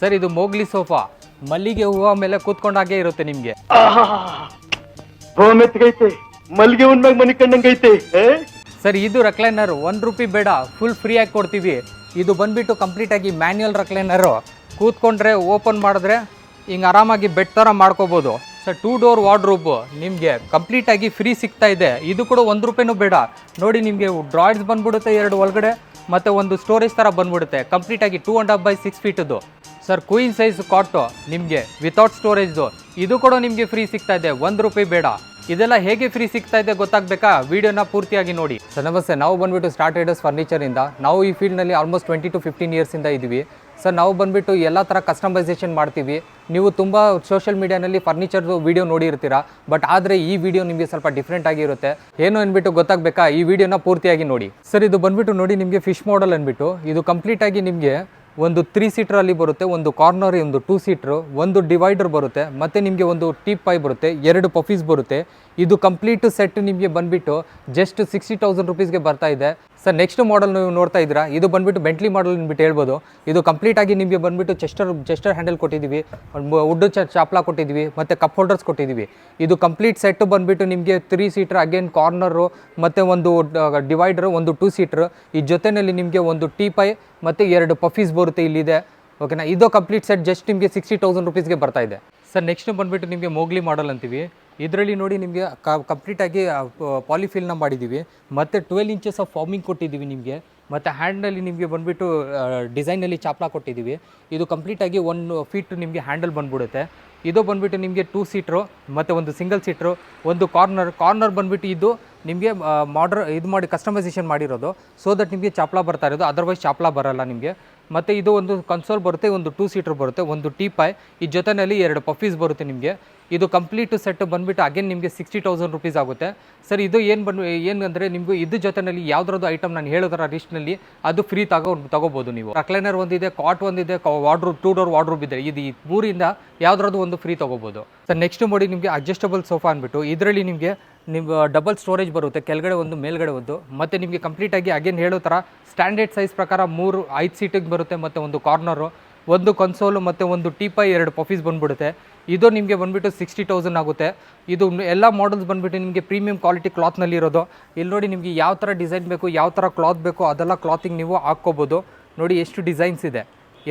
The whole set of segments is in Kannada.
ಸರ್ ಇದು ಮೋಗ್ಲಿ ಸೋಫಾ. ಮಲ್ಲಿಗೆ ಹೂವ ಮೇಲೆ ಕೂತ್ಕೊಂಡಾಗೆ ಇರುತ್ತೆ ನಿಮಗೆ. ಮಲ್ಲಿಗೆ ಮಲ್ಗೆ ಮನೆ ಕಂಡಂಗೈತೆ ಸರ್ ಇದು ರಕ್ಲೈನರ್ ಒನ್ ರುಪಿ ಬೇಡ ಫುಲ್ ಫ್ರೀ ಆಗಿ ಕೊಡ್ತೀವಿ. ಇದು ಬಂದ್ಬಿಟ್ಟು ಕಂಪ್ಲೀಟ್ ಆಗಿ ರಕ್ಲೈನರು ಕೂತ್ಕೊಂಡ್ರೆ ಓಪನ್ ಮಾಡಿದ್ರೆ ಹಿಂಗೆ ಆರಾಮಾಗಿ ಬೆಡ್ ಥರ ಮಾಡ್ಕೋಬೋದು. ಸರ್ ಟೂ ಡೋರ್ ವಾರ್ಡ್ರೂಬ್ ನಿಮಗೆ ಕಂಪ್ಲೀಟ್ ಆಗಿ ಫ್ರೀ ಸಿಗ್ತಾ ಇದೆ. ಇದು ಕೂಡ ಒಂದು ರೂಪಾಯಿನೂ ಬೇಡ. ನೋಡಿ ನಿಮಗೆ ಡ್ರಾಯ್ಡ್ಸ್ ಬಂದ್ಬಿಡುತ್ತೆ ಎರಡು ಒಳಗಡೆ ಮತ್ತು ಒಂದು ಸ್ಟೋರೇಜ್ ಥರ ಬಂದ್ಬಿಡುತ್ತೆ. ಕಂಪ್ಲೀಟ್ ಆಗಿ two and half by six ಫೀಟದು sir queen size cot ನಿಮಗೆ ವಿತೌಟ್ ಸ್ಟೋರೇಜ್ದು ಇದು ಕೂಡ ನಿಮಗೆ ಫ್ರೀ ಸಿಗ್ತಾ ಇದೆ. ಒಂದು ರೂಪಾಯಿ ಬೇಡ. ಇದೆಲ್ಲ ಹೇಗೆ ಫ್ರೀ ಸಿಗ್ತಾ ಇದೆ ಗೊತ್ತಾಗಬೇಕಾ? ವಿಡಿಯೋನ ಪೂರ್ತಿಯಾಗಿ ನೋಡಿ. ಸರ್, ನಮಸ್ತೆ. ನಾವು ಬಂದುಬಿಟ್ಟು ಸ್ಟಾರ್ಟ್ ಟ್ರೇಡರ್ಸ್ ಫರ್ನಿಚರಿಂದ ನಾವು ಈ ಫೀಲ್ಡ್ನಲ್ಲಿ ಆಲ್ಮೋಸ್ಟ್ ಟ್ವೆಂಟಿ ಟು ಫಿಫ್ಟೀನ್ ಇಯರ್ಸಿಂದ ಇದ್ದೀವಿ. ಸರ್, ನಾವು ಬಂದುಬಿಟ್ಟು ಎಲ್ಲ ಥರ ಕಸ್ಟಮೈಸೇಷನ್ ಮಾಡ್ತೀವಿ. ನೀವು ತುಂಬ ಸೋಷಿಯಲ್ ಮೀಡಿಯಾನಲ್ಲಿ ಫರ್ನಿಚರ್ದು ವೀಡಿಯೋ ನೋಡಿರ್ತೀರಾ. ಬಟ್ ಆದರೆ ಈ ವಿಡಿಯೋ ನಿಮಗೆ ಸ್ವಲ್ಪ ಡಿಫ್ರೆಂಟ್ ಆಗಿರುತ್ತೆ ಏನು ಅಂದ್ಬಿಟ್ಟು ಗೊತ್ತಾಗಬೇಕಾ? ಈ ವಿಡಿಯೋನ ಪೂರ್ತಿಯಾಗಿ ನೋಡಿ. ಸರ್, ಇದು ಬಂದುಬಿಟ್ಟು ನೋಡಿ ನಿಮಗೆ ಫಿಶ್ ಮಾಡಲ್ ಅಂದ್ಬಿಟ್ಟು ಇದು ಕಂಪ್ಲೀಟಾಗಿ ನಿಮಗೆ ಒಂದು ತ್ರೀ ಸೀಟ್ರಲ್ಲಿ ಬರುತ್ತೆ, ಒಂದು ಕಾರ್ನರ್ ಒಂದು ಟೂ ಸೀಟ್ರು ಒಂದು ಡಿವೈಡರ್ ಬರುತ್ತೆ, ಮತ್ತು ನಿಮಗೆ ಒಂದು ಟೀಪ್ ಪೈ ಬರುತ್ತೆ, ಎರಡು ಪಫೀಸ್ ಬರುತ್ತೆ. ಇದು ಕಂಪ್ಲೀಟ್ ಸೆಟ್ ನಿಮಗೆ ಬಂದ್ಬಿಟ್ಟು ಜಸ್ಟ್ ಸಿಕ್ಸ್ಟಿ ತೌಸಂಡ್ ರುಪೀಸ್ಗೆ ಬರ್ತಾ ಇದೆ. ಸರ್ ನೆಕ್ಸ್ಟ್ ಮಾಡಲ್ ನೀವು ನೋಡ್ತಾ ಇದ್ದೀರಾ? ಇದು ಬಂದ್ಬಿಟ್ಟು ಬೆಂಟ್ಲಿ ಮಾಡಲ್ ಅಂದ್ಬಿಟ್ಟು ಹೇಳ್ಬೋದು. ಇದು ಕಂಪ್ಲೀಟ್ ಆಗಿ ನಿಮಗೆ ಬಂದ್ಬಿಟ್ಟು ಚೆಸ್ಟರ್ ಚೆಸ್ಟರ್ ಹ್ಯಾಂಡಲ್ ಕೊಟ್ಟಿದ್ದೀವಿ. ವುಡ್ ಚಾಪ್ಲಾ ಕೊಟ್ಟಿದ್ದೀವಿ. ಮತ್ತು ಕಪ್ ಹೋಲ್ಡರ್ಸ್ ಕೊಟ್ಟಿದ್ದೀವಿ. ಇದು ಕಂಪ್ಲೀಟ್ ಸೆಟ್ ಬಂದುಬಿಟ್ಟು ನಿಮಗೆ ತ್ರೀ ಸೀಟರ್ ಅಗೇನ್ ಕಾರ್ನರು ಮತ್ತು ಒಂದು ಡಿವೈಡರ್ ಒಂದು ಟೂ ಸೀಟ್ರ್ ಈ ಜೊತೆಯಲ್ಲಿ ನಿಮಗೆ ಒಂದು ಟೀ ಪೈ ಮತ್ತು ಎರಡು ಪಫೀಸ್ ಬರುತ್ತೆ ಇಲ್ಲಿದೆ. ಓಕೆನಾ ಇದು ಕಂಪ್ಲೀಟ್ ಸೆಟ್ ಜಸ್ಟ್ ನಿಮಗೆ ಸಿಕ್ಸ್ಟಿ ತೌಸಂಡ್ ರುಪೀಸ್ಗೆ ಬರ್ತಾ ಇದೆ. ಸರ್ ನೆಕ್ಸ್ಟ್ ಬಂದುಬಿಟ್ಟು ನಿಮಗೆ ಮೋಗ್ಲಿ ಮಾಡಲ್ ಅಂತೀವಿ. ಇದರಲ್ಲಿ ನೋಡಿ ನಿಮಗೆ ಕಂಪ್ಲೀಟಾಗಿ ಪಾಲಿಫಿಲ್ನ ಮಾಡಿದ್ದೀವಿ ಮತ್ತು ಟ್ವೆಲ್ ಇಂಚಸ್ ಆಫ್ ಫಾರ್ಮಿಂಗ್ ಕೊಟ್ಟಿದ್ದೀವಿ ನಿಮಗೆ. ಮತ್ತು ಹ್ಯಾಂಡಲ್ಲಿ ನಿಮಗೆ ಬಂದುಬಿಟ್ಟು ಡಿಸೈನಲ್ಲಿ ಚಾಪ್ಲಾ ಕೊಟ್ಟಿದ್ದೀವಿ ಇದು ಕಂಪ್ಲೀಟಾಗಿ ಒನ್ ಫೀಟ್ ನಿಮಗೆ ಹ್ಯಾಂಡಲ್ ಬಂದ್ಬಿಡುತ್ತೆ. ಇದು ಬಂದುಬಿಟ್ಟು ನಿಮಗೆ ಟೂ ಸೀಟ್ರು ಮತ್ತು ಒಂದು ಸಿಂಗಲ್ ಸೀಟ್ರು ಒಂದು ಕಾರ್ನರ್ ಕಾರ್ನರ್ ಬಂದುಬಿಟ್ಟು ಇದು ನಿಮಗೆ ಮಾಡ್ರ್ ಇದು ಮಾಡಿ ಕಸ್ಟಮೈಸೇಷನ್ ಮಾಡಿರೋದು ಸೊ ದಟ್ ನಿಮಗೆ ಚಾಪ್ಲಾ ಬರ್ತಾ ಇರೋದು. ಅದರ್ವೈಸ್ ಚಾಪ್ಲಾ ಬರಲ್ಲ ನಿಮಗೆ. ಮತ್ತು ಇದು ಒಂದು ಕನ್ಸೋಲ್ ಬರುತ್ತೆ, ಒಂದು ಟೂ ಸೀಟರ್ ಬರುತ್ತೆ, ಒಂದು ಟೀ ಪೈ ಈ ಜೊತೆಯಲ್ಲಿ ಎರಡು ಪಫೀಸ್ ಬರುತ್ತೆ ನಿಮಗೆ. ಇದು ಕಂಪ್ಲೀಟ್ ಸೆಟ್ ಬಂದುಬಿಟ್ಟು ಅಗೇನ್ ನಿಮಗೆ ಸಿಕ್ಸ್ಟಿ ತೌಸಂಡ್ ರುಪೀಸ್ ಆಗುತ್ತೆ. ಸರ್, ಇದು ಏನು ಬಂದು, ಏನು ಅಂದರೆ ನಿಮಗೆ ಇದ್ರ ಜೊತೆಯಲ್ಲಿ ಯಾವ್ದಾದ್ರು ಐಟಮ್ ನಾನು ಹೇಳಿದ್ರ ಲಿಸ್ಟ್ನಲ್ಲಿ ಅದು ಫ್ರೀ ತಗೋ, ತಗೋಬೋದು ನೀವು. ಕ್ಲೈನರ್ ಒಂದಿದೆ ಕಾಟ್ ಒಂದಿದೆ ವಾರ್ಡ್ರೂಬ್ ಟೂ ಡೋರ್ ವಾರ್ಡ್ರೂಬ್ ಇದೆ ಇದು ಈ ಮೂರಿಂದ ಯಾವ್ದಾದ್ರು ಒಂದು ಫ್ರೀ ತಗೋಬೋದು. ಸರ್ ನೆಕ್ಸ್ಟ್ ನೋಡಿ ನಿಮಗೆ ಅಡ್ಜಸ್ಟಬಲ್ ಸೋಫಾ ಅಂದ್ಬಿಟ್ಟು, ಇದರಲ್ಲಿ ನಿಮಗೆ ನೀವು ಡಬಲ್ ಸ್ಟೋರೇಜ್ ಬರುತ್ತೆ, ಕೆಳಗಡೆ ಒಂದು, ಮೇಲ್ಗಡೆ ಒಂದು. ಮತ್ತು ನಿಮಗೆ ಕಂಪ್ಲೀಟಾಗಿ ಅಗೇನ್ ಹೇಳೋ ಥರ ಸ್ಟ್ಯಾಂಡರ್ಡ್ ಸೈಜ್ ಪ್ರಕಾರ ಮೂರು, ಐದು ಸೀಟಿಗೆ ಬರುತ್ತೆ ಮತ್ತು ಒಂದು ಕಾರ್ನರು ಒಂದು ಕನ್ಸೋಲು ಮತ್ತು ಒಂದು ಟೀಪೈ ಎರಡು ಪಫೀಸ್ ಬಂದ್ಬಿಡುತ್ತೆ. ಇದು ನಿಮಗೆ ಬಂದುಬಿಟ್ಟು ಸಿಕ್ಸ್ಟಿ ತೌಸಂಡ್ ಆಗುತ್ತೆ. ಇದು ಎಲ್ಲ ಮಾಡಲ್ಸ್ ಬಂದುಬಿಟ್ಟು ನಿಮಗೆ ಪ್ರೀಮಿಯಂ ಕ್ವಾಲಿಟಿ ಕ್ಲಾತ್ನಲ್ಲಿ ಇರೋದು. ಇಲ್ಲಿ ನೋಡಿ ನಿಮಗೆ ಯಾವ ಥರ ಡಿಸೈನ್ ಬೇಕು, ಯಾವ ಥರ ಕ್ಲಾತ್ ಬೇಕು, ಅದೆಲ್ಲ ಕ್ಲಾತಿಗೆ ನೀವು ಹಾಕ್ಕೋಬೋದು. ನೋಡಿ ಎಷ್ಟು ಡಿಸೈನ್ಸ್ ಇದೆ.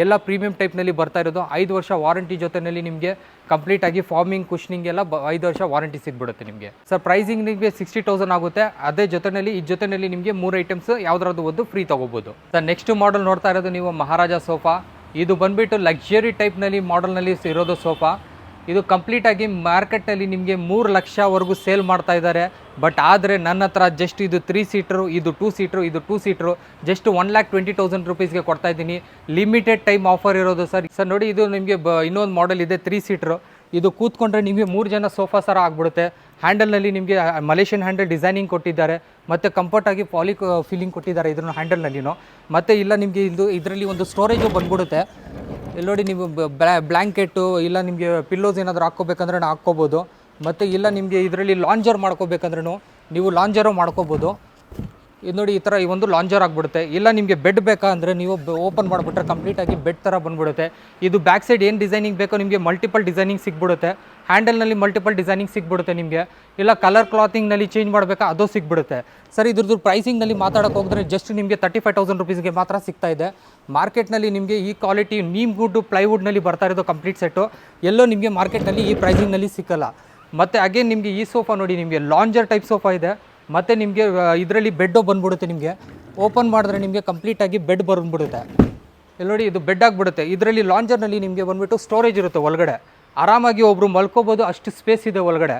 ಎಲ್ಲ ಪ್ರೀಮಿಯಂ ಟೈಪ್ನಲ್ಲಿ ಬರ್ತಾ ಇರೋದು. ಐದು ವರ್ಷ ವಾರಂಟಿ ಜೊತೆಯಲ್ಲಿ ನಿಮಗೆ ಕಂಪ್ಲೀಟ್ ಆಗಿ ಫಾರ್ಮಿಂಗ್ ಕುಷ್ನಿಂಗ್ ಎಲ್ಲ ಐದು ವರ್ಷ ವಾರಂಟಿ ಸಿಗ್ಬಿಡುತ್ತೆ ನಿಮಗೆ. ಸರ್ ಪ್ರೈಸಿಂಗ್ ನಿಮಗೆ ಸಿಕ್ಸ್ಟಿ ತೌಸಂಡ್ ಆಗುತ್ತೆ. ಅದೇ ಜೊತೆಯಲ್ಲಿ ಈ ಜೊತೆಯಲ್ಲಿ ನಿಮಗೆ ಮೂರು ಐಟಮ್ಸ್ ಯಾವ್ದಾದ್ರು ಒಂದು ಫ್ರೀ ತೊಗೋಬೋದು. ಸರ್ ನೆಕ್ಸ್ಟ್ ಮಾಡಲ್ ನೋಡ್ತಾ ಇರೋದು ನೀವು ಮಹಾರಾಜ ಸೋಫಾ. ಇದು ಬಂದ್ಬಿಟ್ಟು ಲಕ್ಸುರಿ ಟೈಪ್ನಲ್ಲಿ ಮಾಡಲ್ನಲ್ಲಿ ಇರೋದು ಸೋಫಾ. ಇದು ಕಂಪ್ಲೀಟಾಗಿ ಮಾರ್ಕೆಟಲ್ಲಿ ನಿಮಗೆ ಮೂರು ಲಕ್ಷವರೆಗೂ ಸೇಲ್ ಮಾಡ್ತಾ ಇದ್ದಾರೆ ಬಟ್ ಆದರೆ ನನ್ನ ಹತ್ರ ಜಸ್ಟ್ ಇದು ತ್ರೀ ಸೀಟ್ರು ಇದು ಟೂ ಸೀಟ್ರು ಇದು two seater just one lakh twenty thousand ರುಪೀಸ್ಗೆ ಕೊಡ್ತಾ ಇದ್ದೀನಿ. ಲಿಮಿಟೆಡ್ ಟೈಮ್ ಆಫರ್ ಇರೋದು ಸರ್. ಸರ್, ನೋಡಿ ಇದು ನಿಮಗೆ ಬ, ಇನ್ನೊಂದು ಮಾಡೆಲ್ ಇದೆ ತ್ರೀ ಸೀಟ್ರು ಇದು ಕೂತ್ಕೊಂಡ್ರೆ ನಿಮಗೆ ಮೂರು ಜನ ಸೋಫಾ ಸರ ಆಗ್ಬಿಡುತ್ತೆ. ಹ್ಯಾಂಡಲ್ನಲ್ಲಿ ನಿಮಗೆ ಮಲೇಷಿಯನ್ ಹ್ಯಾಂಡಲ್ ಡಿಸೈನಿಂಗ್ ಕೊಟ್ಟಿದ್ದಾರೆ. ಮತ್ತು ಕಂಫರ್ಟಾಗಿ ಪಾಲಿ ಫೀಲಿಂಗ್ ಕೊಟ್ಟಿದ್ದಾರೆ ಇದನ್ನು ಹ್ಯಾಂಡಲ್ನಲ್ಲಿನೂ ಮತ್ತು ಇಲ್ಲ ನಿಮಗೆ ಇದು, ಇದರಲ್ಲಿ ಒಂದು ಸ್ಟೋರೇಜು ಬಂದ್ಬಿಡುತ್ತೆ. ಇಲ್ಲಿ ನೋಡಿ ನೀವು ಬ್ಲ್ಯಾಂಕೆಟು ಇಲ್ಲ ನಿಮಗೆ ಪಿಲ್ಲೋಸ್ ಏನಾದರೂ ಹಾಕ್ಕೋಬೇಕಂದ್ರೆ ಹಾಕ್ಕೋಬೋದು. ಮತ್ತು ಇಲ್ಲ ನಿಮಗೆ ಇದರಲ್ಲಿ ಲಾಂಜರ್ ಮಾಡ್ಕೋಬೇಕಂದ್ರೂ ನೀವು ಲಾಂಜರು ಮಾಡ್ಕೋಬೋದು. ಇದು ನೋಡಿ ಈ ಥರ ಈ ಒಂದು ಲಾಂಜರ್ ಆಗಿಬಿಡುತ್ತೆ. ಇಲ್ಲ ನಿಮಗೆ ಬೆಡ್ ಬೇಕಾ ಅಂದರೆ ನೀವು ಓಪನ್ ಮಾಡಿಬಿಟ್ರೆ ಕಂಪ್ಲೀಟಾಗಿ ಬೆಡ್ ಥರ ಬಂದುಬಿಡುತ್ತೆ. ಇದು ಬ್ಯಾಕ್ ಸೈಡ್ ಏನು ಡಿಸೈನಿಂಗ್ ಬೇಕೋ ನಿಮಗೆ ಮಲ್ಟಿಪಲ್ ಡಿಸೈನಿಂಗ್ ಸಿಗ್ಬಿಡುತ್ತೆ. ಹ್ಯಾಂಡಲ್ನಲ್ಲಿ ಮಲ್ಟಿಪಲ್ ಡಿಸೈನಿಂಗ್ ಸಿಗ್ಬಿಡುತ್ತೆ ನಿಮಗೆ. ಇಲ್ಲ ಕಲರ್ ಕ್ಲಾತಿಂಗ್ನಲ್ಲಿ ಚೇಂಜ್ ಮಾಡಬೇಕಾ ಅದು ಸಿಗ್ಬಿಡುತ್ತೆ. ಸರ್, ಇದ್ರದ್ದು ಪ್ರೈಸಿಂಗ್ನಲ್ಲಿ ಮಾತಾಡೋಕೆ ಹೋಗಿದ್ರೆ ಜಸ್ಟ್ ನಿಮಗೆ ತರ್ಟಿ ಫೈವ್ ತೌಸಂಡ್ ರುಪೀಸ್ಗೆ ಮಾತ್ರ ಸಿಗ್ತಾ ಇದೆ. ಮಾರ್ಕೆಟ್ನಲ್ಲಿ ನಿಮಗೆ ಈ ಕ್ವಾಲಿಟಿ ನೀಮ್ ವುಡ್ ಪ್ಲೈವುಡ್ನಲ್ಲಿ ಬರ್ತಾ ಇರೋದು ಕಂಪ್ಲೀಟ್ ಸೆಟ್ಟು ಎಲ್ಲೋ ನಿಮಗೆ ಮಾರ್ಕೆಟ್ನಲ್ಲಿ ಈ ಪ್ರೈಸಿಂಗ್ನಲ್ಲಿ ಸಿಕ್ಕಲ್ಲ. ಮತ್ತು ಅಗೇನ್ ನಿಮಗೆ ಈ ಸೋಫಾ ನೋಡಿ, ನಿಮಗೆ ಲಾಂಜರ್ ಟೈಪ್ ಸೋಫಾ ಇದೆ. ಮತ್ತು ನಿಮಗೆ ಇದರಲ್ಲಿ ಬೆಡ್ಡು ಬಂದ್ಬಿಡುತ್ತೆ ನಿಮಗೆ. ಓಪನ್ ಮಾಡಿದ್ರೆ ನಿಮಗೆ ಕಂಪ್ಲೀಟಾಗಿ ಬೆಡ್ ಬಂದ್ಬಿಡುತ್ತೆ. ಇಲ್ಲಿ ನೋಡಿ, ಇದು ಬೆಡ್ ಆಗಿಬಿಡುತ್ತೆ. ಇದರಲ್ಲಿ ಲಾಂಜರ್ನಲ್ಲಿ ನಿಮಗೆ ಬಂದುಬಿಟ್ಟು ಸ್ಟೋರೇಜ್ ಇರುತ್ತೆ ಒಳಗಡೆ. ಆರಾಮಾಗಿ ಒಬ್ಬರು ಮಲ್ಕೋಬೋದು, ಅಷ್ಟು ಸ್ಪೇಸ್ ಇದೆ ಒಳಗಡೆ.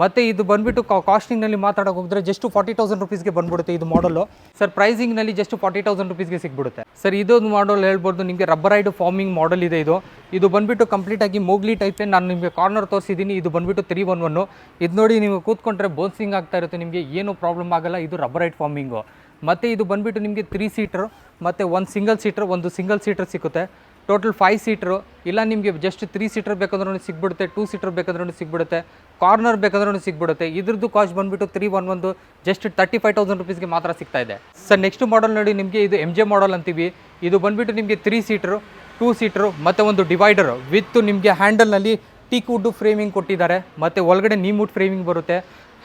ಮತ್ತು ಇದು ಬಂದುಬಿಟ್ಟು ಕಾಸ್ಟಿಂಗ್ನಲ್ಲಿ ಮಾತಾಡೋಕೆ ಹೋಗಿದ್ರೆ ಜಸ್ಟ್ ಫಾರ್ಟಿ ತೌಸಂಡ್ ರುಪೀಸ್ಗೆ ಬಂದ್ಬಿಡುತ್ತೆ ಇದು ಮಾಡಲು ಸರ್ ಪ್ರೈಸಿಂಗ್ನಲ್ಲಿ ಜಸ್ಟ್ ಫಾರ್ಟಿ ತೌಸಂಡ್ ರುಪೀಸ್ಗೆ ಸಿಗ್ಬಿಡುತ್ತೆ. ಸರ್ ಇದೊಂದು ಮಾಡಲ್ ಹೇಳ್ಬೋದು, ನಿಮಗೆ ರಬ್ಬರೈಡ್ ಫಾರ್ಮಿಂಗ್ ಮಾಡಲ್ ಇದೆ ಇದು. ಇದು ಬಂದುಬಿಟ್ಟು ಕಂಪ್ಲೀಟಾಗಿ ಮೋಗ್ಲಿ ಟೈಪೇ ನಾನು ನಿಮಗೆ ಕಾರ್ನರ್ ತೋರಿಸಿದ್ದೀನಿ ಇದು ಬಂದ್ಬಿಟ್ಟು ತ್ರೀ ಒನ್ ಒನ್ ಇದು ನೋಡಿ ನೀವು ಕೂತ್ಕೊಂಡ್ರೆ ಬೋನ್ಸಿಂಗ್ ಆಗ್ತಾ ಇರುತ್ತೆ, ನಿಮಗೆ ಏನು ಪ್ರಾಬ್ಲಮ್ ಆಗಲ್ಲ, ಇದು ರಬ್ಬರೈಡ್ ಫಾರ್ಮಿಂಗು ಮತ್ತು ಇದು ಬಂದ್ಬಿಟ್ಟು ನಿಮಗೆ ತ್ರೀ ಸೀಟ್ರು ಮತ್ತು ಒಂದು ಸಿಂಗಲ್ ಸೀಟ್ರ್ ಒಂದು ಸಿಂಗಲ್ ಸೀಟ್ರ್ ಸಿಗುತ್ತೆ. ಟೋಟಲ್ ಫೈವ್ ಸೀಟ್ರು ಇಲ್ಲ, ನಿಮಗೆ ಜಸ್ಟ್ ತ್ರೀ ಸೀಟರ್ ಬೇಕಂದ್ರೂ ಸಿಗ್ಬಿಡುತ್ತೆ ಟೂ ಸೀಟರ್ ಬೇಕಂದ್ರೂ ಸಿಗ್ಬಿಡುತ್ತೆ ಕಾರ್ನರ್ ಬೇಕಂದ್ರೂ ಸಿಗ್ಬಿಡುತ್ತೆ. ಇದ್ರದ್ದು ಕಾಸ್ಟ್ ಬಂದುಬಿಟ್ಟು ತ್ರೀ ಒನ್ ಒಂದು ಜಸ್ಟ್ ತರ್ಟಿ ಫೈವ್ ತೌಸಂಡ್ ರುಪೀಸ್ಗೆ ಮಾತ್ರ ಸಿಗ್ತಾ ಇದೆ. ಸರ್ ನೆಕ್ಸ್ಟ್ ಮಾಡಲ್ ನೋಡಿ, ನಿಮಗೆ ಇದು ಎಂ ಜೆ ಮಾಡಲ್ ಅಂತೀವಿ. ಇದು ಬಂದುಬಿಟ್ಟು ನಿಮಗೆ ತ್ರೀ ಸೀಟ್ರು ಟೂ ಸೀಟ್ರು ಮತ್ತು ಒಂದು ಡಿವೈಡರ್ ವಿತ್ ನಿಮಗೆ ಹ್ಯಾಂಡಲ್ನಲ್ಲಿ ಟೀಕ್ ವುಡ್ ಫ್ರೇಮಿಂಗ್ ಕೊಟ್ಟಿದ್ದಾರೆ. ಮತ್ತು ಒಳಗಡೆ ನೀಮುಡ್ ಫ್ರೇಮಿಂಗ್ ಬರುತ್ತೆ.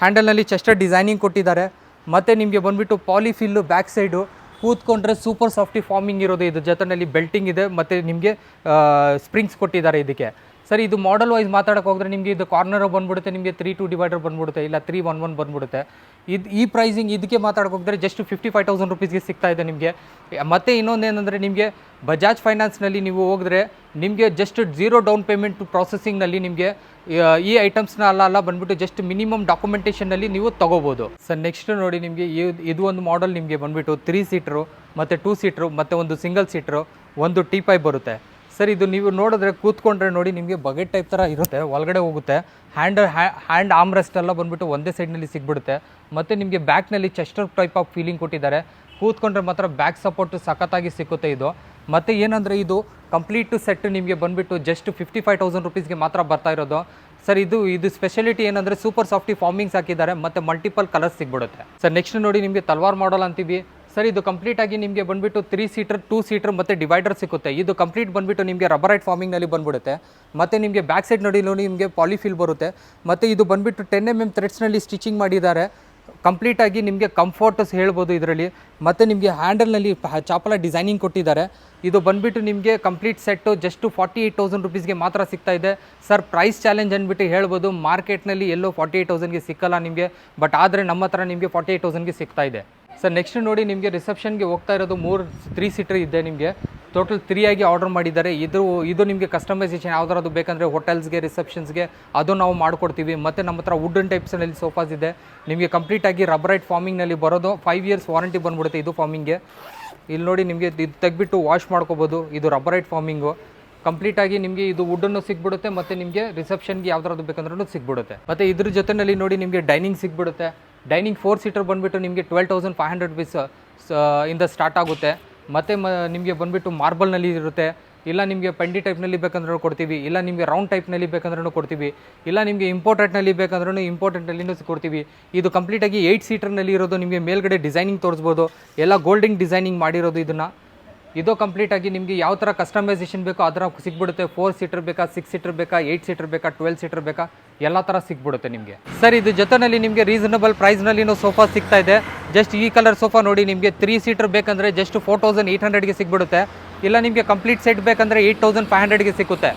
ಹ್ಯಾಂಡಲ್ನಲ್ಲಿ ಚೆಸ್ಟರ್ ಡಿಸೈನಿಂಗ್ ಕೊಟ್ಟಿದ್ದಾರೆ. ಮತ್ತು ನಿಮಗೆ ಬಂದುಬಿಟ್ಟು ಪಾಲಿಫಿಲ್ಲು ಬ್ಯಾಕ್ ಸೈಡು ಕೂತ್ಕೊಂಡ್ರೆ ಸೂಪರ್ ಸಾಫ್ಟಿ ಫಾರ್ಮಿಂಗ್ ಇರೋದು ಇದು. ಜೊತೆನಲ್ಲಿ ಬೆಲ್ಟಿಂಗ್ ಇದೆ ಮತ್ತು ನಿಮಗೆ ಸ್ಪ್ರಿಂಗ್ಸ್ ಕೊಟ್ಟಿದ್ದಾರೆ ಇದಕ್ಕೆ. ಸರ್, ಇದು ಮಾಡಲ್ ವೈಸ್ ಮಾತಾಡೋಕೆ ಹೋದ್ರೆ ನಿಮಗೆ ಇದು ಕಾರ್ನರ್ ಬಂದ್ಬಿಡುತ್ತೆ, ನಿಮಗೆ ತ್ರೀ ಟು ಡಿವೈಡರ್ ಬಂದ್ಬಿಡುತ್ತೆ, ಇಲ್ಲ ತ್ರೀ ಒನ್ ಒನ್ ಬಂದ್ಬಿಡುತ್ತೆ. ಇದು ಈ ಪ್ರೈಸಿಂಗ್ ಇದಕ್ಕೆ ಮಾತಾಡೋಕೆ ಹೋದರೆ ಜಸ್ಟ್ ಫಿಫ್ಟಿ ಫೈವ್ ತೌಸಂಡ್ ರುಪೀಸ್ಗೆ ಸಿಗ್ತಾ ಇದೆ ನಿಮಗೆ. ಮತ್ತು ಇನ್ನೊಂದೇನೆಂದರೆ ನಿಮಗೆ ಬಜಾಜ್ ಫೈನಾನ್ಸ್ನಲ್ಲಿ ನೀವು ಹೋದರೆ ನಿಮಗೆ ಜಸ್ಟ್ ಜೀರೋ ಡೌನ್ ಪೇಮೆಂಟ್ ಪ್ರಾಸೆಸಿಂಗ್ನಲ್ಲಿ ನಿಮಗೆ ಈ ಐಟಮ್ಸ್ನ ಅಲ್ಲ ಅಲ್ಲ ಬಂದ್ಬಿಟ್ಟು ಜಸ್ಟ್ ಮಿನಿಮಮ್ ಡಾಕ್ಯುಮೆಂಟೇಷನಲ್ಲಿ ನೀವು ತೊಗೋಬೋದು. ಸರ್ ನೆಕ್ಸ್ಟ್ ನೋಡಿ ನಿಮಗೆ ಇದು ಒಂದು ಮಾಡೆಲ್ ನಿಮಗೆ ಬಂದ್ಬಿಟ್ಟು ತ್ರೀ ಸೀಟ್ರು ಮತ್ತು ಟೂ ಸೀಟ್ರು ಮತ್ತು ಒಂದು ಸಿಂಗಲ್ ಸೀಟ್ರು ಒಂದು ಟಿ ಬರುತ್ತೆ. ಸರ್, ಇದು ನೀವು ನೋಡಿದ್ರೆ ಕೂತ್ಕೊಂಡ್ರೆ ನೋಡಿ ನಿಮಗೆ ಬಗೆಟ್ ಟೈಪ್ ಥರ ಇರುತ್ತೆ, ಒಳಗಡೆ ಹೋಗುತ್ತೆ. ಹ್ಯಾಂಡ್ ಹ್ಯಾಂಡ್ ಆಮ್ರೆಸ್ಟ್ ಎಲ್ಲ ಬಂದುಬಿಟ್ಟು ಒಂದೇ ಸೈಡ್ನಲ್ಲಿ ಸಿಗ್ಬಿಡುತ್ತೆ. ಮತ್ತು ನಿಮಗೆ ಬ್ಯಾಕ್ನಲ್ಲಿ ಚೆಸ್ಟರ್ ಟೈಪ್ ಆಫ್ ಫೀಲಿಂಗ್ ಕೊಟ್ಟಿದ್ದಾರೆ. ಕೂತ್ಕೊಂಡ್ರೆ ಮಾತ್ರ ಬ್ಯಾಕ್ ಸಪೋರ್ಟ್ ಸಖತ್ತಾಗಿ ಸಿಕ್ಕುತ್ತೆ ಇದು. ಮತ್ತು ಏನಂದರೆ ಇದು ಕಂಪ್ಲೀಟ್ ಸೆಟ್ ನಿಮಗೆ ಬಂದುಬಿಟ್ಟು ಜಸ್ಟ್ ಫಿಫ್ಟಿ ಫೈವ್ ತೌಸಂಡ್ ರುಪೀಸ್ಗೆ ಮಾತ್ರ ಬರ್ತಾ ಇರೋದು. ಸರ್, ಇದು ಇದು ಸ್ಪೆಷಾಲಿಟಿ ಏನಂದರೆ ಸೂಪರ್ ಸಾಫ್ಟಿ ಫಾರ್ಮಿಂಗ್ಸ್ ಹಾಕಿದ್ದಾರೆ, ಮತ್ತು ಮಲ್ಟಿಪಲ್ ಕಲರ್ಸ್ ಸಿಗ್ಬಿಡುತ್ತೆ. ಸರ್ ನೆಕ್ಸ್ಟ್ ನೋಡಿ ನಿಮಗೆ ತಲ್ವಾರ್ ಮಾಡಲ್ ಅಂತೀವಿ. ಸರ್, ಇದು ಕಂಪ್ಲೀಟ್ ಆಗಿ ನಿಮಗೆ ಬಂದ್ಬಿಟ್ಟು ತ್ರೀ ಸೀಟರ್ ಟೂ ಸೀಟರ್ ಮತ್ತು ಡಿವೈಡರ್ ಸಿಗುತ್ತೆ ಇದು ಕಂಪ್ಲೀಟ್ ಬಂದ್ಬಿಟ್ಟು ನಿಮಗೆ ರಬರೈಟ್ ಫಾರ್ಮಿಂಗ್ನಲ್ಲಿ ಬಂದ್ಬಿಡುತ್ತೆ. ಮತ್ತು ನಿಮಗೆ ಬ್ಯಾಕ್ ಸೈಡ್ ನೋಡಿ ನಿಮಗೆ ಪಾಲಿಫಿಲ್ ಬರುತ್ತೆ. ಮತ್ತು ಇದು ಬಂದ್ಬಿಟ್ಟು ಟೆನ್ ಎಂ ಎಂ ಥ್ರೆಡ್ಸ್ನಲ್ಲಿ ಸ್ಟಿಚಿಂಗ್ ಮಾಡಿದ್ದಾರೆ. ಕಂಪ್ಲೀಟಾಗಿ ನಿಮಗೆ ಕಂಫರ್ಟಸ್ ಹೇಳ್ಬೋದು ಇದರಲ್ಲಿ. ಮತ್ತು ನಿಮಗೆ ಹ್ಯಾಂಡಲ್ನಲ್ಲಿ ಚಾಪಲ ಡಿಸೈನಿಂಗ್ ಕೊಟ್ಟಿದ್ದಾರೆ. ಇದು ಬಂದ್ಬಿಟ್ಟು ನಿಮಗೆ complete set just forty eight thousand ರುಪೀಸ್ಗೆ ಮಾತ್ರ ಸಿಗ್ತಾ ಇದೆ. ಸರ್ ಪ್ರೈಸ್ ಚಾಲೆಂಜ್ ಅಂದ್ಬಿಟ್ಟು ಹೇಳ್ಬೋದು. ಮಾರ್ಕೆಟ್ನಲ್ಲಿ ಎಲ್ಲೋ ಫಾರ್ಟಿ ಏಯ್ಟ್ ತೌಸಂಡ್ಗೆ ಸಿಕ್ಕಲ್ಲ ನಿಮಗೆ. ಬಟ್ ಆದರೆ ನಮ್ಮ ಹತ್ರ ನಿಮಗೆ ಫಾರ್ಟಿ ಏಯ್ಟ್ ತೌಸಂಡ್ಗೆ ಸಿಗ್ತಾ ಇದೆ. ಸರ್ ನೆಕ್ಸ್ಟ್ ನೋಡಿ ನಿಮಗೆ ರಿಸೆಪ್ಷನ್ಗೆ ಹೋಗ್ತಾ ಇರೋದು ಮೂರು ತ್ರೀ ಸೀಟರ್ ಇದೆ ನಿಮಗೆ. ಟೋಟಲ್ ತ್ರೀ ಆಗಿ ಆರ್ಡರ್ ಮಾಡಿದ್ದಾರೆ. ಇದು ಇದು ನಿಮಗೆ ಕಸ್ಟಮೈಸೇಷನ್ ಯಾವ್ದಾರದು ಬೇಕಂದರೆ ಹೋಟೆಲ್ಸ್ಗೆ ರಿಸೆಪ್ಷನ್ಸ್ಗೆ ಅದು ನಾವು ಮಾಡಿಕೊಡ್ತೀವಿ. ಮತ್ತು ನಮ್ಮ ಹತ್ರ ವುಡನ್ ಟೈಪ್ಸ್ನಲ್ಲಿ ಸೋಫಾಸ್ ಇದೆ. ನಿಮಗೆ ಕಂಪ್ಲೀಟಾಗಿ ರಬ್ಬರೈಟ್ ಫಾರ್ಮಿಂಗ್ನಲ್ಲಿ ಬರೋದು ಫೈವ್ ಇಯರ್ಸ್ ವಾರಂಟಿ ಬಂದ್ಬಿಡುತ್ತೆ ಇದು ಫಾರ್ಮಿಂಗ್ಗೆ ಇಲ್ಲಿ ನೋಡಿ ನಿಮಗೆ ಇದು ತೆಗ್ಬಿಟ್ಟು ವಾಶ್ ಮಾಡ್ಕೋಬೋದು. ಇದು ರಬ್ಬರೈಟ್ ಫಾರ್ಮಿಂಗು ಕಂಪ್ಲೀಟಾಗಿ ನಿಮಗೆ ಇದು ವುಡನ್ನು ಸಿಗ್ಬಿಡುತ್ತೆ, ಮತ್ತು ನಿಮಗೆ ರಿಸೆಪ್ಷನ್ಗೆ ಯಾವ್ದಾರದು ಬೇಕಂದ್ರೂ ಸಿಗ್ಬಿಡುತ್ತೆ. ಮತ್ತು ಇದ್ರ ಜೊತೆಯಲ್ಲಿ ನೋಡಿ ನಿಮಗೆ ಡೈನಿಂಗ್ ಸಿಗ್ಬಿಡುತ್ತೆ. ಡೈನಿಂಗ್ ಫೋರ್ ಸೀಟರ್ ಬಂದುಬಿಟ್ಟು ನಿಮಗೆ twelve thousand five hundred rupees ಇಂದ ಸ್ಟಾರ್ಟ್ ಆಗುತ್ತೆ. ಮತ್ತು ಮ, ನಿಮಗೆ ಬಂದುಬಿಟ್ಟು ಮಾರ್ಬಲ್ನಲ್ಲಿ ಇರುತ್ತೆ. ಇಲ್ಲ ನಿಮಗೆ ಪಂಡಿ ಟೈಪ್ನಲ್ಲಿ ಬೇಕಂದ್ರೂ ಕೊಡ್ತೀವಿ. ಇಲ್ಲ ನಿಮಗೆ ರೌಂಡ್ ಟೈಪ್ನಲ್ಲಿ ಬೇಕಂದ್ರೂ ಕೊಡ್ತೀವಿ. ಇಲ್ಲ ನಿಮಗೆ ಇಂಪೋರ್ಟೆಂಟ್ನಲ್ಲಿ ಬೇಕಂದ್ರೂ ಇಂಪಾರ್ಟೆಂಟ್ನಲ್ಲಿನೂ ಕೊಡ್ತೀವಿ. ಇದು ಕಂಪ್ಲೀಟಾಗಿ ಏಯ್ಟ್ ಸೀಟರ್ನಲ್ಲಿ ಇರೋದು ನಿಮಗೆ ಮೇಲ್ಗಡೆ ಡಿಸೈನಿಂಗ್ ತೋರಿಸ್ಬೋದು. ಎಲ್ಲ ಗೋಲ್ಡಿಂಗ್ ಡಿಸೈನಿಂಗ್ ಮಾಡಿರೋದು ಇದನ್ನು. ಇದು ಕಂಪ್ಲೀಟಾಗಿ ನಿಮಗೆ ಯಾವ ಥರ ಕಸ್ಟಮೈಸೇಷನ್ ಬೇಕೋ ಅದರ ಸಿಗ್ಬಿಡುತ್ತೆ. ಫೋರ್ ಸೀಟರ್ ಬೇಕಾ ಸಿಕ್ಸ್ ಸೀಟರ್ ಬೇಕಾ ಏಯ್ಟ್ ಸೀಟರ್ ಬೇಕಾ ಟ್ವೆಲ್ ಸೀಟರ್ ಬೇಕಾ, ಎಲ್ಲ ಥರ ಸಿಗ್ಬಿಡುತ್ತೆ ನಿಮಗೆ. ಸರ್ ಇದು ಜೊತೆಯಲ್ಲಿ ನಿಮಗೆ ರೀಸನಬಲ್ ಪ್ರೈಸ್ನಲ್ಲಿನೂ ಸೋಫಾ ಸಿಗ್ತಾ ಇದೆ. ಜಸ್ಟ್ ಈ ಕಲರ್ ಸೋಫಾ ನೋಡಿ ನಿಮಗೆ ತ್ರೀ ಸೀಟರ್ ಬೇಕಂದರೆ ಜಸ್ಟ್ ಫೋರ್ ತೌಸಂಡ್ ಏಯ್ಟ್ ಹಂಡ್ರೆಡ್ಗೆ ಸಿಗ್ಬಿಡುತ್ತೆ. ಇಲ್ಲ ನಿಮಗೆ ಕಂಪ್ಲೀಟ್ ಸೆಟ್ ಬೇಕಂದರೆ ಏಯ್ಟ್ ತೌಸಂಡ್ ಫೈವ್ ಹಂಡ್ರೆಡ್ಗೆ ಸಿಗುತ್ತೆ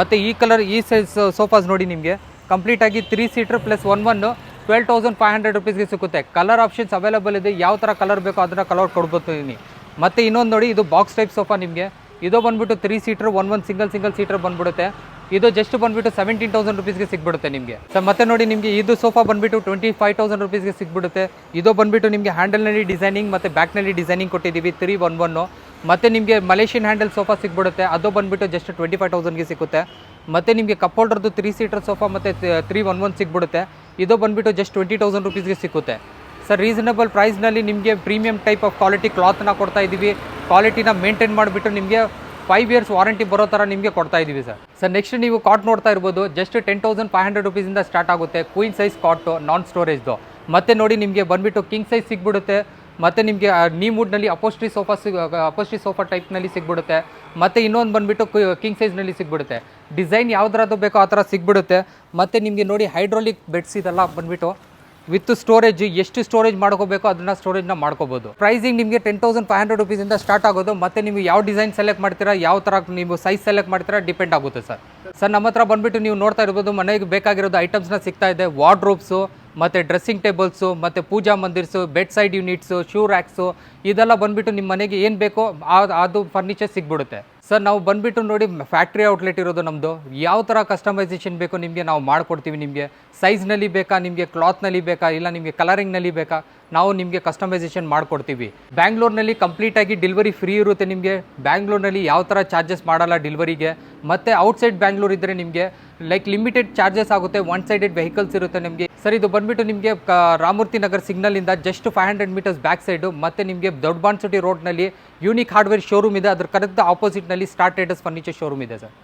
ಮತ್ತು ಈ ಕಲರ್ ಈ ಸೈಜ್ ಸೋಫಾಸ್ ನೋಡಿ ನಿಮಗೆ ಕಂಪ್ಲೀಟಾಗಿ three seater plus one one twelve thousand five hundred ರುಪೀಸ್ಗೆ ಸಿಗುತ್ತೆ ಕಲರ್ ಆಪ್ಷನ್ಸ್ ಅವೈಲೇಬಲ್ ಇದೆ. ಯಾವ ಥರ ಕಲರ್ ಬೇಕೋ ಅದನ್ನು ಕಲರ್ ಕೊಡ್ಬೋತೀನಿ ಮತ್ತು ಇನ್ನೊಂದು ನೋಡಿ, ಇದು ಬಾಕ್ಸ್ ಟೈಪ್ ಸೋಫಾ ನಿಮಗೆ. ಇದು ಬಂದ್ಬಿಟ್ಟು three seater one one single single seater ಬಂದ್ಬಿಡುತ್ತೆ. ಇದು ಜಸ್ಟ್ ಬಂದ್ಬಿಟ್ಟು ಸೆವೆಂಟೀನ್ ತೌಸಂಡ್ ರುಪೀಸ್ಗೆ ಸಿಗ್ಬಿಡುತ್ತೆ ನಿಮಗೆ. ಸರ್ ಮತ್ತೆ ನೋಡಿ ನಿಮಗೆ ಇದು ಸೋಫಾ ಬಂದ್ಬಿಟ್ಟು ಟ್ವೆಂಟಿ ಫೈವ್ ತೌಸಂಡ್ ರುಪೀಸ್ಗೆ ಸಿಗ್ಬಿಡುತ್ತೆ. ಇದು ಬಂದ್ಬಿಟ್ಟು ನಿಮಗೆ ಹ್ಯಾಂಡಲ್ನಲ್ಲಿ ಡಿಸೈನಿಂಗ್ ಮತ್ತು ಬ್ಯಾಕ್ನಲ್ಲಿ ಡಿಸೈನಿಂಗ್ ಕೊಟ್ಟಿದ್ದೀವಿ ತ್ರೀ ಒನ್ ಒನ್ನು ಮತ್ತು ನಿಮಗೆ ಮಲೇಷಿಯನ್ ಹ್ಯಾಂಡಲ್ ಸೋಫಾ ಸಿಗ್ಬಿಡುತ್ತೆ. ಅದು ಬಂದ್ಬಿಟ್ಟು ಜಸ್ಟ್ ಟ್ವೆಂಟಿ ಫೈವ್ ತೌಸಂಡ್ಗೆ ಸಿಗುತ್ತೆ. ಮತ್ತು ನಿಮಗೆ ಕಪ್ ಹೋಲ್ಡ್ರದ್ದು ತ್ರೀ ಸೀಟರ್ ಸೋಫಾ ಮತ್ತು ತ್ರೀ ಒನ್ ಒನ್ ಸಿಗ್ಬಿಡುತ್ತೆ. ಇದು ಬಂದ್ಬಿಟ್ಟು ಜಸ್ಟ್ ಟ್ವೆಂಟಿ ತೌಸಂಡ್ ರುಪೀಸ್ಗೆ ಸಿಗುತ್ತೆ. ಸರ್ ರೀಸನಬಲ್ ಪ್ರೈಸ್ನಲ್ಲಿ ನಿಮಗೆ ಪ್ರೀಮಿಯಂ ಟೈಪ್ ಆಫ್ ಕ್ವಾಲಿಟಿ ಕ್ಲಾತ್ನ ಕೊಡ್ತಾ ಇದ್ದೀವಿ. ಕ್ವಾಲಿಟಿನ ಮೇಂಟೈನ್ ಮಾಡಿಬಿಟ್ಟು ನಿಮಗೆ ಫೈವ್ ಇಯರ್ಸ್ ವಾರಂಟಿ ಬರೋ ಥರ ನಿಮಗೆ ಕೊಡ್ತಾ ಇದ್ದೀವಿ ಸರ್. ಸರ್ ನೆಕ್ಸ್ಟ್ ನೀವು ಕಾಟ್ ನೋಡ್ತಾ ಇರ್ಬೋದು. Just ten thousand five hundred ರುಪೀಸಿಂದ start ಆಗುತ್ತೆ. ಕ್ವೀನ್ ಸೈಜ್ ಕಾಟು ನಾನ್ ಸ್ಟೋರೇಜ್ದು ಮತ್ತೆ ನೋಡಿ ನಿಮಗೆ ಬಂದುಬಿಟ್ಟು ಕಿಂಗ್ ಸೈಜ್ ಸಿಗ್ಬಿಡುತ್ತೆ. ಮತ್ತು ನಿಮಗೆ ನೀ ಮೂಡ್ನಲ್ಲಿ ಅಪೋಸ್ಟ್ರಿ ಸೋಫಾ ಸಿಗ್ ಅಪೋಸ್ಟ್ರಿ ಸೋಫಾ ಟೈಪ್ನಲ್ಲಿ ಸಿಗ್ಬಿಡುತ್ತೆ. ಮತ್ತು ಇನ್ನೊಂದು ಬಂದುಬಿಟ್ಟು ಕಿಂಗ್ ಸೈಜ್ನಲ್ಲಿ ಸಿಗ್ಬಿಡುತ್ತೆ. ಡಿಸೈನ್ ಯಾವ್ದಾದ್ರು ಬೇಕೋ ಆ ಥರ ಸಿಗ್ಬಿಡುತ್ತೆ. ಮತ್ತು ನಿಮಗೆ ನೋಡಿ ಹೈಡ್ರೋಲಿಕ್ ಬೆಡ್ಸ್ ಇದೆಲ್ಲ ಬಂದುಬಿಟ್ಟು ವಿತ್ ಸ್ಟೋರೇಜ್, ಎಷ್ಟು ಸ್ಟೋರೇಜ್ ಮಾಡ್ಕೋಬೇಕು ಅದನ್ನ ಸ್ಟೋರೇಜ್ನ ಮಾಡ್ಕೋಬಹುದು ಪ್ರೈಸಿಂಗ್ ನಿಮಗೆ ಟೆನ್ ತೌಸಂಡ್ ಫೈವ್ ಹಂಡ್ರೆಡ್ ರುಪೀಸಿಂದ ಸ್ಟಾರ್ಟ್ ಆಗೋದು. ಮತ್ತು ನೀವು ಯಾವ ಡಿಸೈನ್ ಸೆಲೆಕ್ಟ್ ಮಾಡ್ತೀರಾ, ಯಾವ ಥರ ನೀವು ಸೈಜ್ ಸೆಲೆಕ್ಟ್ ಮಾಡ್ತೀರಾ ಡಿಪೆಂಡ್ ಆಗುತ್ತೆ ಸರ್. ಸರ್, ನಮ್ಮ ಹತ್ರ ಬಂದ್ಬಿಟ್ಟು ನೀವು ನೋಡ್ತಾ ಇರ್ಬೋದು, ಮನೆಗೆ ಬೇಕಾಗಿರೋದು ಐಟಮ್ಸ್ನ ಸಿಗ್ತಾ ಇದೆ. ವಾರ್ಡ್ರೋಬ್ಸು ಮತ್ತು ಡ್ರೆಸ್ಸಿಂಗ್ ಟೇಬಲ್ಸು ಮತ್ತು puja mandirs bed side units shoe racks ಇದೆಲ್ಲ ಬಂದ್ಬಿಟ್ಟು ನಿಮ್ಮ ಮನೆಗೆ ಏನು ಬೇಕೋ ಅದು ಫರ್ನಿಚರ್ ಸಿಗ್ಬಿಡುತ್ತೆ. ಸರ್, ನಾವು ಬಂದ್ಬಿಟ್ಟು ನೋಡಿ ಫ್ಯಾಕ್ಟ್ರಿ ಔಟ್ಲೆಟ್ ಇರೋದು ನಮ್ಮದು ಯಾವ ಥರ ಕಸ್ಟಮೈಸೇಷನ್ ಬೇಕೋ ನಿಮಗೆ ನಾವು ಮಾಡಿಕೊಡ್ತೀವಿ ನಿಮಗೆ. ಸೈಜ್ನಲ್ಲಿ ಬೇಕಾ, ನಿಮಗೆ ಕ್ಲಾತ್ನಲ್ಲಿ ಬೇಕಾ, ಇಲ್ಲ ನಿಮಗೆ ಕಲರಿಂಗ್ನಲ್ಲಿ ಬೇಕಾ, ನಾವು ನಿಮಗೆ ಕಸ್ಟಮೈಸೇಷನ್ ಮಾಡಿಕೊಡ್ತೀವಿ. ಬ್ಯಾಂಗ್ಳೂರ್ನಲ್ಲಿ ಕಂಪ್ಲೀಟಾಗಿ ಡೆಲಿವರಿ ಫ್ರೀ ಇರುತ್ತೆ ನಿಮಗೆ. ಬ್ಯಾಂಗ್ಳೂರ್ನಲ್ಲಿ ಯಾವ ಥರ ಚಾರ್ಜಸ್ ಮಾಡಲ್ಲ ಡೆಲಿವರಿಗೆ ಮತ್ತು ಔಟ್ಸೈಡ್ ಬ್ಯಾಂಗ್ಳೂರ್ ಇದ್ದರೆ ನಿಮಗೆ ಲೈಕ್ ಲಿಮಿಟೆಡ್ ಚಾರ್ಜಸ್ ಆಗುತ್ತೆ ಒನ್ ಸೈಡೆಡ್ ವೆಹಿಕಲ್ಸ್ ಇರುತ್ತೆ ನಿಮಗೆ. ಸರ್, ಇದು ಬಂದ್ಬಿಟ್ಟು ನಿಮಗೆ Ramurthy Nagar ಸಿಗ್ನಲಿಂದ just five hundred metres back side ಮತ್ತು ನಿಮಗೆ ದೊಡ್ಡ ಬಾನ್ಸುಟಿ ರೋಡ್ನಲ್ಲಿ ಯೂನಿಕ್ ಹಾರ್ಡ್ವೇರ್ ಶೋರೂಮ್ ಇದೆ. ಅದ್ರ ಕರೆಕ್ಟ್ ಆಪೋಸಿಟ್ನಲ್ಲಿ ಸ್ಟಾರ್ ಟ್ರೇಡರ್ಸ್ ಫರ್ನಿಚರ್ ಶೋರೂಮ್ ಇದೆ ಸರ್